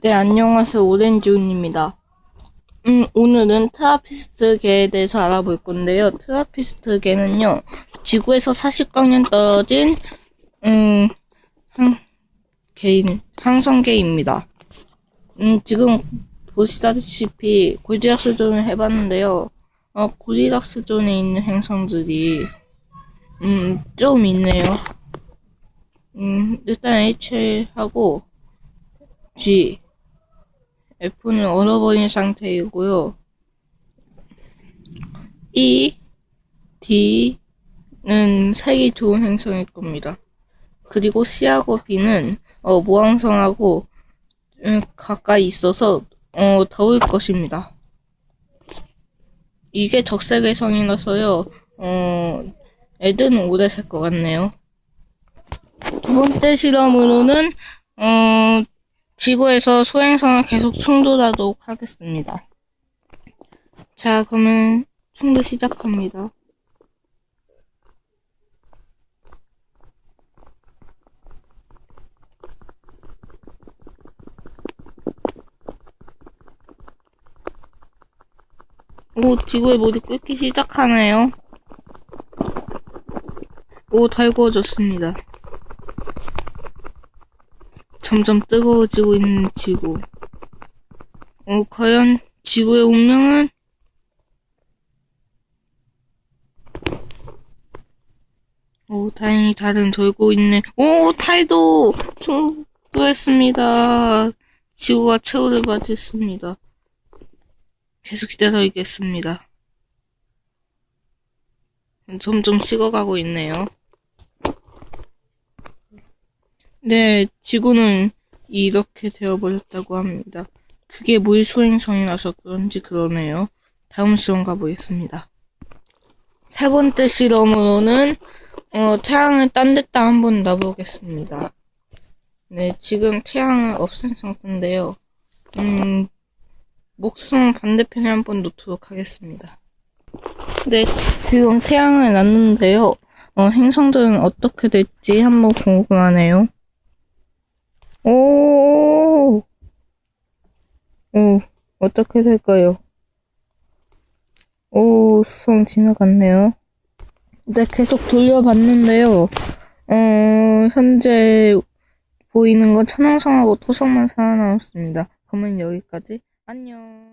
네, 안녕하세요. 오렌지운입니다. 음, 오늘은 트라피스트계에 대해서 알아볼 건데요. 트라피스트계는요, 지구에서 40광년 떨어진, 음, 항, 개인, 항성계입니다. 음, 지금 보시다시피 고지락스 존을 해봤는데요. 어, 고지락스 존에 있는 행성들이, 음, 좀 있네요. 음, 일단 H하고 G, F는 얼어버린 상태이고요. E, D는 색이 좋은 행성일 겁니다. 그리고 C하고 B는 어, 모항성하고 음, 가까이 있어서 어, 더울 것입니다. 이게 적색외성이라서요. 어, 애들은 오래 살 것 같네요. 두 번째 실험으로는 어, 지구에서 소행성을 계속 충돌하도록 하겠습니다. 자, 그러면 충돌 시작합니다. 오, 지구의 물이 끓기 시작하네요. 오, 달구어졌습니다. 점점 뜨거워지고 있는 지구. 어, 과연 지구의 운명은? 오, 다행히 다른 돌고 있네. 오, 탈도! 충돌했습니다. 지구가 최후를 맞았습니다. 계속 기다려야겠습니다. 점점 식어가고 있네요. 네, 지구는 이렇게 되어버렸다고 합니다. 그게 물소행성이라서 그런지 그러네요. 다음 실험 가보겠습니다. 세 번째 실험으로는 어, 태양을 딴 데다 한번 놔보겠습니다. 네, 지금 태양을 없앤 상태인데요. 음, 목성 반대편에 한번 놓도록 하겠습니다. 네, 지금 태양을 놨는데요. 어, 행성들은 어떻게 될지 한번 궁금하네요. 오, 오, 어떻게 될까요? 오, 수성 지나갔네요. 네, 계속 돌려봤는데요. 어, 현재 보이는 건 천왕성하고 토성만 살아남았습니다. 그러면 여기까지. 안녕.